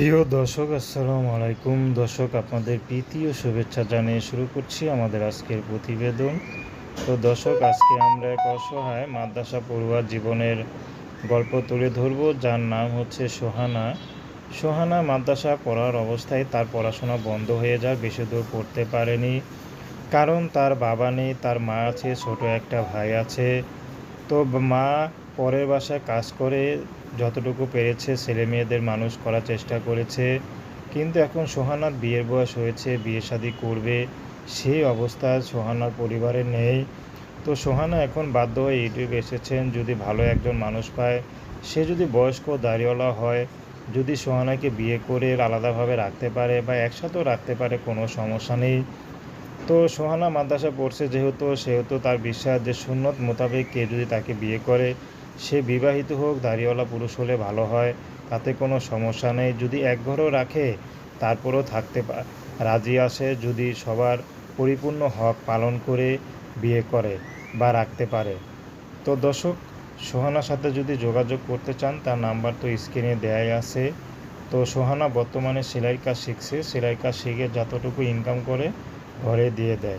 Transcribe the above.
প্রিয় দর্শক, আসসালামু আলাইকুম। দর্শক, আপনাদের প্রীতি ও শুভেচ্ছা জানিয়ে শুরু করছি আমাদের আজকের প্রতিবেদন। তো দর্শক, আজকে আমরা এক অসহায় মাদ্রাসা পড়ুয়ার জীবনের গল্প তুলে ধরব, যার নাম হচ্ছে সোহানা। সোহানা মাদ্রাসা পড়ার অবস্থায় তার পড়াশোনা বন্ধ হয়ে যায়, বেশি দূর পড়তে পারেনি। কারণ তার বাবা নেই, তার মা আছে, ছোট একটা ভাই আছে। তো মা পরের বাসায় কাজ করে যতটুকু পেরেছে ছেলে মেয়েদের মানুষ করার চেষ্টা করেছে। কিন্তু এখন সোহানার বিয়ের বয়স হয়েছে, বিয়ে শাদী করবে, সেই অবস্থায় সোহানার পরিবারে নেই। তো সোহানা এখন বাধ্য হয়ে ইউটিউবে এসেছেন, যদি ভালো একজন মানুষ পায়, সে যদি বয়স্ক দাড়িওয়ালা হয়, যদি সোহানাকে বিয়ে করে আলাদাভাবে রাখতে পারে বা একসাথেও রাখতে পারে, কোনো সমস্যা নেই। তো সোহানা মাদ্রাসা পড়ছে যেহেতু, সেহেতু তার বিশ্বাস যে সুন্নত মোতাবেক কে যদি তাকে বিয়ে করে সে বিবাহিত হোক, দাড়িওয়ালা পুরুষ হলে ভালো হয়, তাতে কোনো সমস্যা নেই। যদি এক ঘরেও রাখে, তারপরেও থাকতে রাজি আসে। যদি সবার পরিপূর্ণ হক পালন করে বিয়ে করে বা রাখতে পারে। তো দর্শক, সোহানার সাথে যদি যোগাযোগ করতে চান, তার নাম্বার তো স্ক্রিনে দেয়াই আছে। তো সোহানা বর্তমানে সেলাই কাজ শিখছে। সেলাই কাজ শিখে যতটুকু ইনকাম করে, ঘরে দিয়ে দেয়।